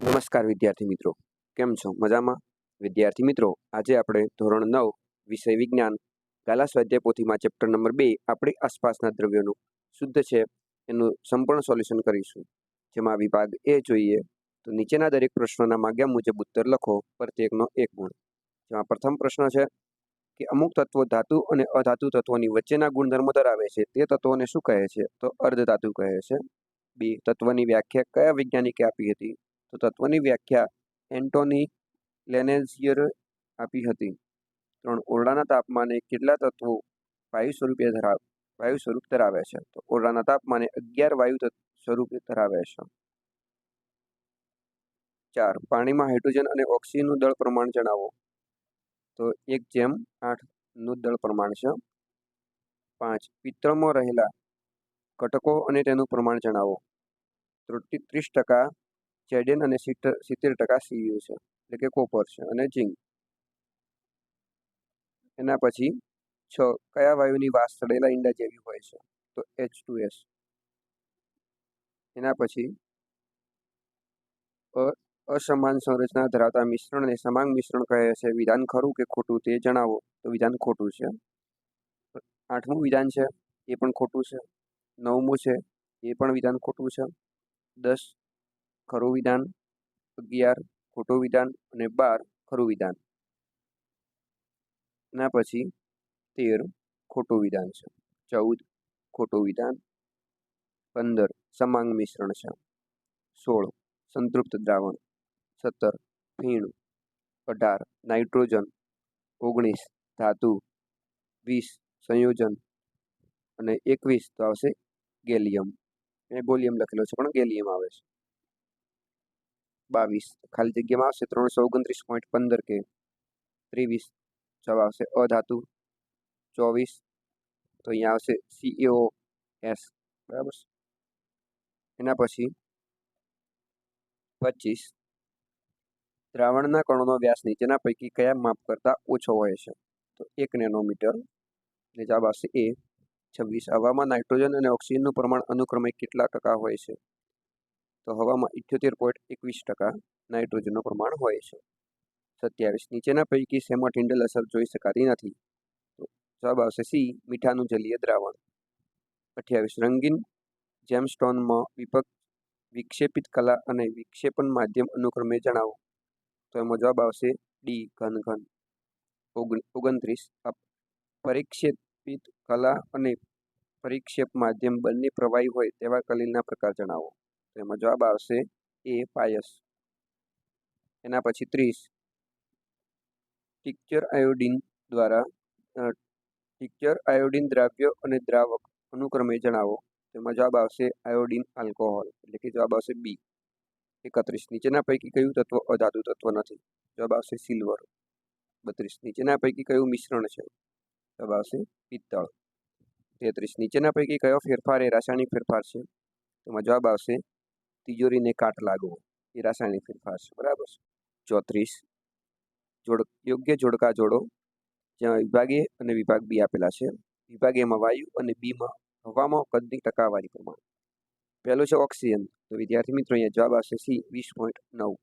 નમસ્કાર વિદ્યાર્થી મિત્રો. કેમ છો? મજામાં? વિદ્યાર્થી મિત્રો, આજે આપણે ધોરણ નવ, વિષય વિજ્ઞાન, ગાલા સ્વાધ્યાય ચેપ્ટર નંબર બે, આપણી આસપાસના દ્રવ્યોનું શુદ્ધ છે, એનું સંપૂર્ણ સોલ્યુશન કરીશું. જેમાં વિભાગ એ જોઈએ તો નીચેના દરેક પ્રશ્નોના માગ્યા મુજબ ઉત્તર લખો, પ્રત્યેકનો એક ગુણ. જેમાં પ્રથમ પ્રશ્ન છે કે અમુક તત્વો ધાતુ અને અધાતુ તત્વોની વચ્ચેના ગુણધર્મો ધરાવે છે, તે તત્વોને શું કહે છે? તો અર્ધધાતુ કહે છે. બી, તત્વની વ્યાખ્યા કયા વૈજ્ઞાનિકે આપી હતી? તો તત્વની વ્યાખ્યા એન્ટોની લેનેઝિયર આપી હતી. ત્રણ, ઓરડાના તાપમાને કેટલા તત્વો વાયુ સ્વરૂપે ધરાવે વાયુ સ્વરૂપ ધરાવે છે? તો ઓરડાના તાપમાને અગિયાર વાયુ સ્વરૂપે ધરાવે છે. ચાર, પાણીમાં હાઇડ્રોજન અને ઓક્સિજનનું દળ પ્રમાણ જણાવો. તો એક જેમ આઠનું દળ પ્રમાણ છે. પાંચ, પિત્તળમાં રહેલા ઘટકો અને તેનું પ્રમાણ જણાવો. ત્રીસ ટકા જેડેન અને સિત્તેર ટકા સીયુ છે. એટલે કે કોપર છે અને ઝીંક એના પછી છ, કયા વાયુની વાસ ચડેલા ઈંડા જેવી હોય છે? તો એચ ટુ એસ એના પછી અસમાન સંરચના ધરાવતા મિશ્રણને સમાંગ મિશ્રણ કહે છે. વિધાન ખરું કે ખોટું તે જણાવો. તો વિધાન ખોટું છે. આઠમું વિધાન છે. એ પણ ખોટું છે. નવમું છે. એ પણ વિધાન ખોટું છે. દસ ખરું વિધાન? અગિયાર, ખોટું વિધાન અને બાર, ખરું વિધાન. એના પછી તેર, ખોટું વિધાન છે. ચૌદ, ખોટું વિધાન. પંદર, સમાંગ મિશ્રણ છે. સોળ, સંતૃપ્ત દ્રાવણ. સત્તર ફીણ અઢાર, નાઇટ્રોજન. ઓગણીસ, ધાતુ. વીસ, સંયોજન. અને એકવીસ તો આવશે ગેલિયમ. એ ગોલિયમ લખેલો છે, પણ ગેલિયમ આવે છે. બાવીસ. ખાલી જગ્યામાં આવશે ત્રણસો ઓગણત્રીસ પોઈન્ટ પંદર કે ત્રેવીસ. જવાબ આવશે અધાતુ ચોવીસ. તો અહીંયા આવશે સીઈઓ એસ બરાબર એના પછી પચીસ. દ્રાવણના કણોનો વ્યાસ નીચેના પૈકી કયા માપ કરતાં ઓછો હોય છે? તો એક નેનોમીટર. એટલે જવાબ આવશે એ. છવ્વીસ. હવામાં નાઇટ્રોજન અને ઓક્સિજનનું પ્રમાણ અનુક્રમે કેટલા ટકા હોય છે? તો હવામાં ઇઠ્યોતેર પોઈન્ટ એકવીસ ટકા નાઇટ્રોજનનું પ્રમાણ હોય છે. સત્યાવીસ, નીચેના પૈકી શેમાં ટિન્ડલ અસર જોઈ શકાતી નથી? તો જવાબ આવશે સી, મીઠાનું જલીય દ્રાવણ. અઠ્યાવીસ, રંગીન જેમસ્ટોનમાં વિપક, વિક્ષેપિત કલા અને વિક્ષેપણ માધ્યમ અનુક્રમે જણાવો. તો એમાં જવાબ આવશે ડી ઘન ઘન ઓગણત્રીસ પરીક્ષેપિત કલા અને પરિક્ષેપ માધ્યમ બંને પ્રવાહી હોય તેવા કલીલના પ્રકાર જણાવો. એમાં જવાબ આવશે એ પાયસ એના પછી ત્રીસ. ટિક્ચર આયોડિન દ્વારા ટિક્ચર આયોડિન દ્રાવ્ય અને દ્રાવક અનુક્રમે જણાવો. તેમાં જવાબ આવશે આયોડિન આલ્કોહોલ, એટલે કે જવાબ આવશે બી એકત્રીસ. નીચેના પૈકી કયું તત્વ અધાતુ તત્વ નથી? જવાબ આવશે સિલ્વર. બત્રીસ. નીચેના પૈકી કયું મિશ્રણ છે? જવાબ આવશે પિત્તળ. તેત્રીસ. નીચેના પૈકી કયો ફેરફાર એ રાસાયણિક ફેરફાર છે? તેમાં જવાબ આવશે તિજોરીને કાટ લાગવો, એ રાસાયણિક ફેરફાર છે. બરાબર ચોત્રીસ. જોડ, યોગ્ય જોડકા જોડો, જ્યાં વિભાગ અને વિભાગ બી આપેલા છે. વિભાગ વાયુ અને બીમાં હવામાં કદની ટકાવારી પ્રમાણે. પહેલું છે ઓક્સિજન. તો વિદ્યાર્થી મિત્રો, અહીંયા જવાબ આવશે સી, વીસ પોઈન્ટ નવ.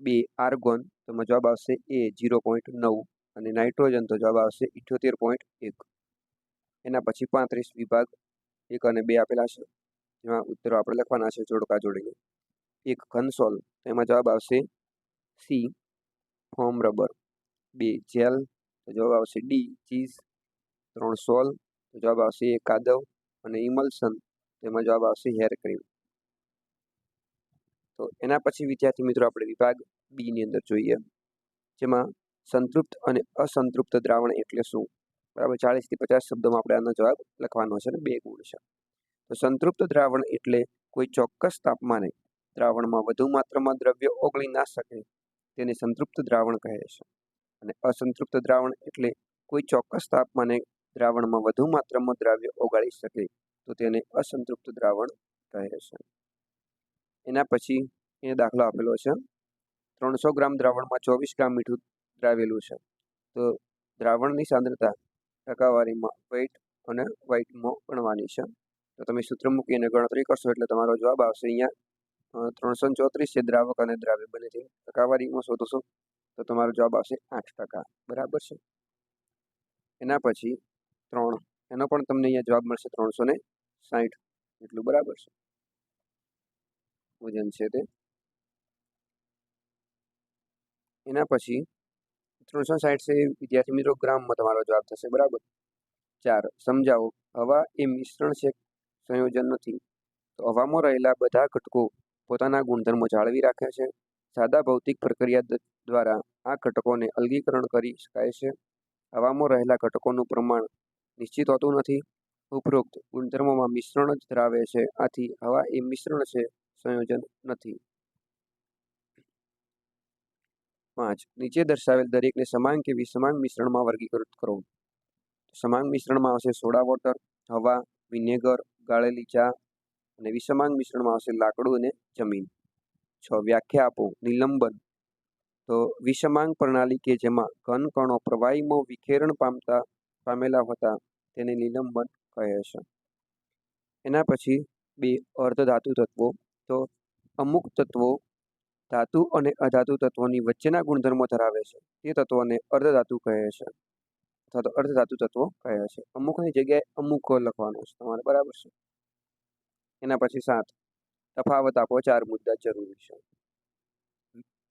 બે, આર્ગોન. તો જવાબ આવશે એ જીરો પોઈન્ટ નવ. અને નાઇટ્રોજન, તો જવાબ આવશે ઇઠ્યોતેર પોઈન્ટ એક. એના પછી પાંત્રીસ વિભાગ, એક અને બે આપેલા છે. જેમાં ઉત્તરો આપણે લખવાના છે જોડકા જોડીને. એક કન્સોલ તો એમાં જવાબ આવશે સી ફોમ રબર. બે, જેલ, તો જવાબ આવશે ડી, ચીઝ. ત્રણ, સોલ, તો જવાબ આવશે એ કાદવ અને ઇમલ્સન, તેમાં જવાબ આવશે હેર ક્રીમ. તો એના પછી વિદ્યાર્થી મિત્રો આપણે વિભાગ બીની અંદર જોઈએ, જેમાં સંતૃપ્ત અને અસંતૃપ્ત દ્રાવણ એટલે શું? બરાબર ચાલીસથી પચાસ શબ્દોમાં આપણે આનો જવાબ લખવાનો છે અને બે ગુણ છે. તો સંતૃપ્ત દ્રાવણ એટલે કોઈ ચોક્કસ તાપમાને દ્રાવણમાં વધુ માત્રામાં દ્રવ્ય ઓગળી ના શકે તેને સંતૃપ્ત દ્રાવણ કહે છે. અને અસંતૃપ્ત દ્રાવણ એટલે કોઈ ચોક્કસ તાપમાને દ્રાવણમાં વધુ માત્રામાં દ્રાવ્ય ઓગાળી શકે તો તેને અસંતૃપ્ત દ્રાવણ કહે છે. એના પછી એ દાખલો આપેલો છે. ત્રણસો ગ્રામ દ્રાવણમાં ચોવીસ ગ્રામ મીઠું દ્રાવેલું છે. તો દ્રાવણની સાંદ્રતા ટકાવારીમાં વેઇટ અને વ્હાઇટમાં ગણવાની છે. તો તમે સૂત્ર મૂકીને ગણતરી કરશો એટલે તમારો જવાબ આવશે અહીંયા ત્રણસો ચોત્રીસ છે દ્રાવક અને દ્રાવ્ય બને છે. ટકાવારીમાં શોધશો તો તમારો જવાબ આવશે આઠ ટકા. બરાબર છે? એના પછી ત્રણ, એનો પણ તમને અહીંયા જવાબ મળશે ત્રણસો ને સાહીઠ એટલું બરાબર છે? વજન છે તે. એના પછી ત્રણસો સાઠ છે વિદ્યાર્થી મિત્રો ગ્રામમાં તમારો જવાબ થશે. બરાબર? ચાર, સમજાવો. હવા એ મિશ્રણ છે સંયોજન નથી. તો હવામાં રહેલા બધા ઘટકો પોતાના ગુણધર્મો જાળવી રાખે છે. સાદા ભૌતિક પ્રક્રિયા દ્વારા આ ઘટકોને અલગીકરણ કરી શકાય છે. હવામાં રહેલા ઘટકોનું પ્રમાણ નિશ્ચિત હોતું નથી. ઉપરોક્ત ગુણધર્મોમાં મિશ્રણ જ ધરાવે છે. આથી હવા એ મિશ્રણ છે. સંયોજન નથી. પાંચ. નીચે દર્શાવેલ દરેકને સમાન કે વિસમાન મિશ્રણમાં વર્ગીકૃત કરો. સમાન મિશ્રણમાં આવશે સોડા વોટર, હવા, વિનેગર ગાળેલી ચા અને વિષમાંગ મિશ્રણમાં આવશે લાકડું અને જમીન. છ વ્યાખ્યા આપો. નિલંબન. તો વિષમાંગ પ્રણાલી કે જેમાં ઘન કણો પ્રવાહીમાં વિખેરણ પામતા પામેલા હતા તેને નિલંબન કહે છે. એના પછી બે અર્ધધાતુ તત્વો. તો અમુક તત્વો ધાતુ અને અધાતુ તત્વોની વચ્ચેના ગુણધર્મો ધરાવે છે. તે તત્વોને અર્ધધાતુ કહે છે. અથવા તો અર્ધધાતુ તત્વો કહે છે. અમુકની જગ્યાએ અમુક લખવાનું છે. તમારે બરાબર છે. એના પછી સાત. તફાવત આપો, ચાર મુદ્દા જરૂરી છે.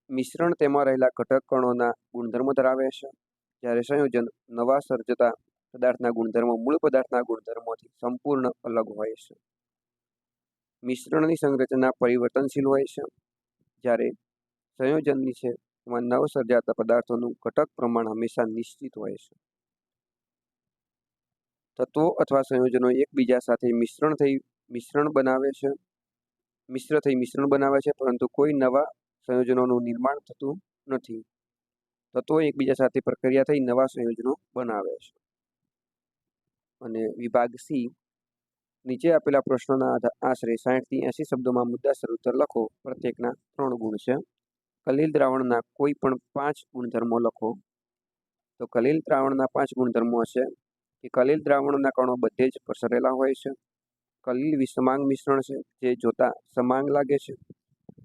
મિશ્રણ તેમાં રહેલા ઘટક કણોના ગુણધર્મો ધરાવે છે. જ્યારે સંયોજન નવા સર્જતા પદાર્થના ગુણધર્મો, મૂળ પદાર્થના ગુણધર્મોથી સંપૂર્ણ અલગ હોય છે. મિશ્રણની સંરચના પરિવર્તનશીલ હોય છે. જ્યારે સંયોજનની છે, એમાં નવ સર્જાતા પદાર્થોનું ઘટક પ્રમાણ હંમેશા નિશ્ચિત હોય છે. તત્વો અથવા સંયોજનો એકબીજા સાથે મિશ્રણ થઈ, મિશ્રણ બનાવે છે. મિશ્ર થઈ મિશ્રણ બનાવે છે, પરંતુ કોઈ નવા સંયોજનોનું નિર્માણ થતું નથી. તત્વો એકબીજા સાથે પ્રક્રિયા થઈ નવા સંયોજનો બનાવે છે. અને વિભાગ સી, નીચે આપેલા પ્રશ્નોના આશરે સાહીઠથી એંસી શબ્દોમાં મુદ્દાસર ઉત્તર લખો. પ્રત્યેકના ત્રણ ગુણ છે. કલીલ દ્રાવણના કોઈ પણ પાંચ ગુણધર્મો લખો. તો કલીલ દ્રાવણના પાંચ ગુણધર્મો હશે કે કલીલ દ્રાવણના કણો બધે જ પસરેલા હોય છે. કલીલ વિસમાંગ મિશ્રણ છે, જે જોતા સમાંગ લાગે છે.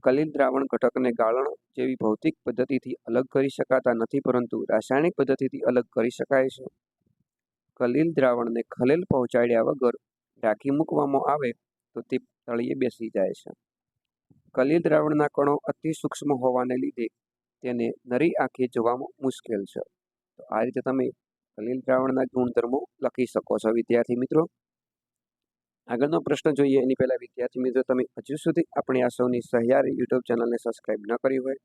કલીલ દ્રાવણ ઘટકને ગાળણ જેવી ભૌતિક પદ્ધતિથી અલગ કરી શકાતા નથી, પરંતુ રાસાયણિક પદ્ધતિથી અલગ કરી શકાય છે. કલીલ દ્રાવણને ખલેલ પહોંચાડ્યા વગર ઢાંકી મૂકવામાં આવે તો તે તળિયે બેસી જાય છે. કલીલ દ્રાવણના કણો અતિ સૂક્ષ્મ હોવાને લીધે તેને નરી આંખે જોવામાં મુશ્કેલ છે. તો આ રીતે તમે કલીલ દ્રાવણના ગુણધર્મો લખી શકો છો, વિદ્યાર્થી મિત્રો. આગળનો પ્રશ્ન જોઈએ, એની પહેલાં વિદ્યાર્થી મિત્રો, તમે હજુ સુધી આપણી આ સૌની સહિયારી યુટ્યુબ ચેનલને સબસ્ક્રાઈબ ન કરી હોય,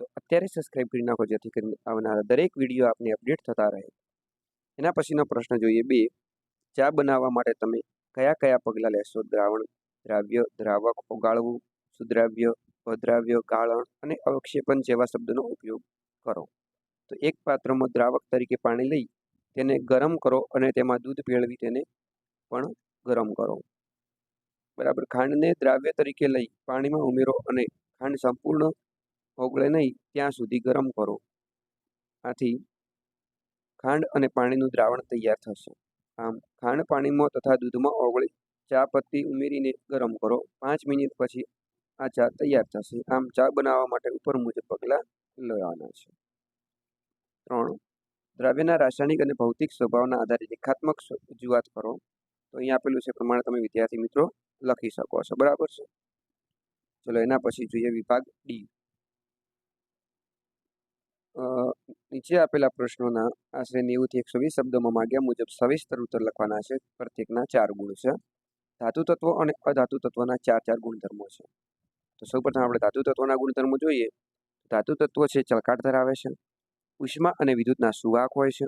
તો અત્યારે સબસ્ક્રાઈબ કરી નાખો, જેથી કરીને આવનારા દરેક વીડિયો આપને અપડેટ થતા રહે. એના પછીનો પ્રશ્ન જોઈએ, બે. ચા બનાવવા માટે તમે કયા કયા પગલાં લેશો? દ્રાવણ, દ્રાવ્ય, દ્રાવક ઓગાળવું, સુદ્રાવ્ય અદ્રાવ્ય ગાળણ અને અવક્ષેપન જેવા શબ્દોનો ઉપયોગ કરો. તો એક પાત્રમાં દ્રાવક તરીકે પાણી લઈ તેને ગરમ કરો અને તેમાં દૂધ ભેળવી તેને પણ ગરમ કરો. બરાબર. ખાંડને દ્રાવ્ય તરીકે લઈ પાણીમાં ઉમેરો અને ખાંડ સંપૂર્ણ ઓગળે નહીં ત્યાં સુધી ગરમ કરો. આથી ખાંડ અને પાણીનું દ્રાવણ તૈયાર થશે. આમ, ખાંડ પાણીમાં તથા દૂધમાં ઓગળી ચા પત્તી ઉમેરીને ગરમ કરો. પાંચ મિનિટ પછી આ ચા તૈયાર થશે. આમ, ચા બનાવવા માટે ઉપર મુજબ પગલાં લેવાના છે. ત્રણ દ્રવ્યના રાસાયણિક અને ભૌતિક સ્વભાવના આધારે રેખાત્મક રજૂઆત કરો. તો અહીંયા આપેલું છે પ્રમાણે તમે વિદ્યાર્થી મિત્રો લખી શકો છો. બરાબર છે? ચલો એના પછી જોઈએ વિભાગ ડી. નીચે આપેલા પ્રશ્નોના આશરે નેવુંથી એકસો વીસ શબ્દોમાં માગ્યા મુજબ સવિસ્તર ઉત્તર લખવાના છે. પ્રત્યેકના ચાર ગુણ છે. ધાતુ તત્વો અને અધાતુ તત્વના ચાર ચાર ગુણધર્મો છે. તો સૌપ્રથમ આપણે ધાતુ તત્વોના ગુણધર્મો જોઈએ. ધાતુ તત્વો છે ચળકાટ ધરાવે છે. ઉષ્મા અને વિદ્યુતના સુવાહક હોય છે.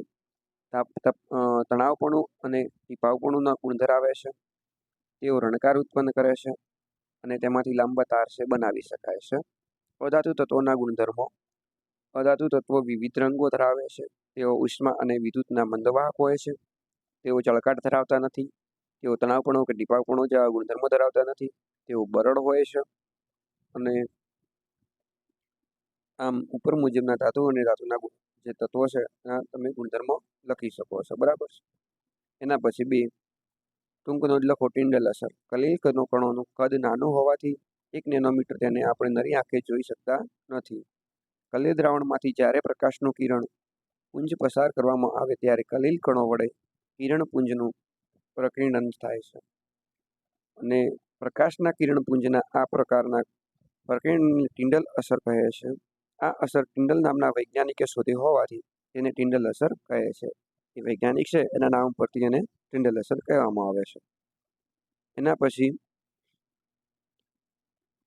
તણાવપણું અને ટીપાવપણુંના ગુણ ધરાવે છે. તેઓ રણકાર ઉત્પન્ન કરે છે અને તેમાંથી લાંબા તાર છે બનાવી શકાય છે. અધાતુ તત્વોના ગુણધર્મો. અધાતુ તત્વો વિવિધ રંગો ધરાવે છે. તેઓ ઉષ્મા અને વિદ્યુતના મંદવાહક હોય છે. તેઓ ચળકાટ ધરાવતા નથી. તેઓ તણાવપણો કે ટીપાવપણો જેવા ગુણધર્મો ધરાવતા નથી. તેઓ બરડ હોય છે. અને આમ ઉપર મુજબના ધાતુ અને ધાતુના જે તત્વો છે, એના તમે ગુણધર્મો લખી શકો છો, બરાબર છે? એના પછી બે ટૂંક નોંધ લખો ટિંડલ અસર કલીલ કણોનું કદ નાનું હોવાથી એક નેનોમીટર તેને આપણે નરી આંખે જોઈ શકતા નથી. કલિલ દ્રાવણમાંથી જ્યારે પ્રકાશનું કિરણ પુંજ પસાર કરવામાં આવે ત્યારે કલિલ કણો વડે કિરણપુંજનું પ્રકીર્ણન થાય છે. અને પ્રકાશના કિરણપુંજના આ પ્રકારના પ્રકીર્ણનને ટિન્ડલ અસર કહે છે. આ અસર ટિન્ડલ નામના વૈજ્ઞાનિકે શોધી હોવાથી તેને ટિન્ડલ અસર કહે છે. એ વૈજ્ઞાનિક છે, એના નામ પરથી એને ટિન્ડલ અસર કહેવામાં આવે છે. એના પછી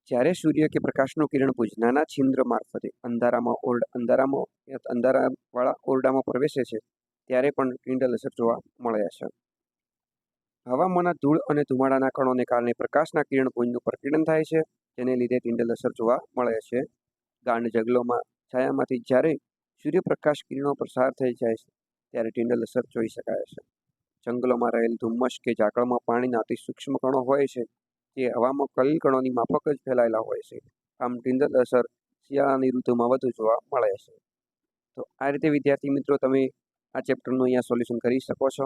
જ્યારે સૂર્ય કે પ્રકાશનું કિરણપુંજ નાના છિદ્ર મારફતે અંધારામાં ઓરડ, અંધારામાં, અંધારાવાળા ઓરડામાં પ્રવેશે છે, ત્યારે પણ ટિન્ડલ અસર જોવા મળે છે. હવામાનના ધૂળ અને ધુમાડાના કણોને કારણે પ્રકાશના કિરણપુંજનું પ્રકીર્ણન થાય છે, જેને લીધે ટિન્ડલ અસર જોવા મળે છે. ગાંડ જંગલોમાં છાયામાંથી જ્યારે સૂર્યપ્રકાશ કિરણો પસાર થઈ જાય છે, ત્યારે ટિંડલ અસર જોઈ શકાય છે. જંગલોમાં રહેલ ધુમ્મસ કે ઝાકળમાં પાણીના અતિ સૂક્ષ્મ કણો હોય છે તે હવામાં કલીલ કણોની માફક જ ફેલાયેલા હોય છે. આમ ટિન્ડલ અસર શિયાળાની ઋતુમાં વધુ જોવા મળે છે. તો આ રીતે, વિદ્યાર્થી મિત્રો, તમે આ ચેપ્ટરનું અહીંયા સોલ્યુશન કરી શકો છો.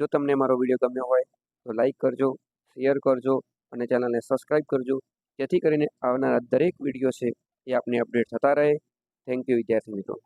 જો તમને મારો વીડિયો ગમ્યો હોય, તો લાઈક કરજો, શેર કરજો અને ચેનલને સબસ્ક્રાઈબ કરજો. જેથી કરીને આવનારા દરેક વીડિયો છે એ આપને અપડેટ થતા રહે. થેન્ક યુ વિદ્યાર્થી મિત્રો.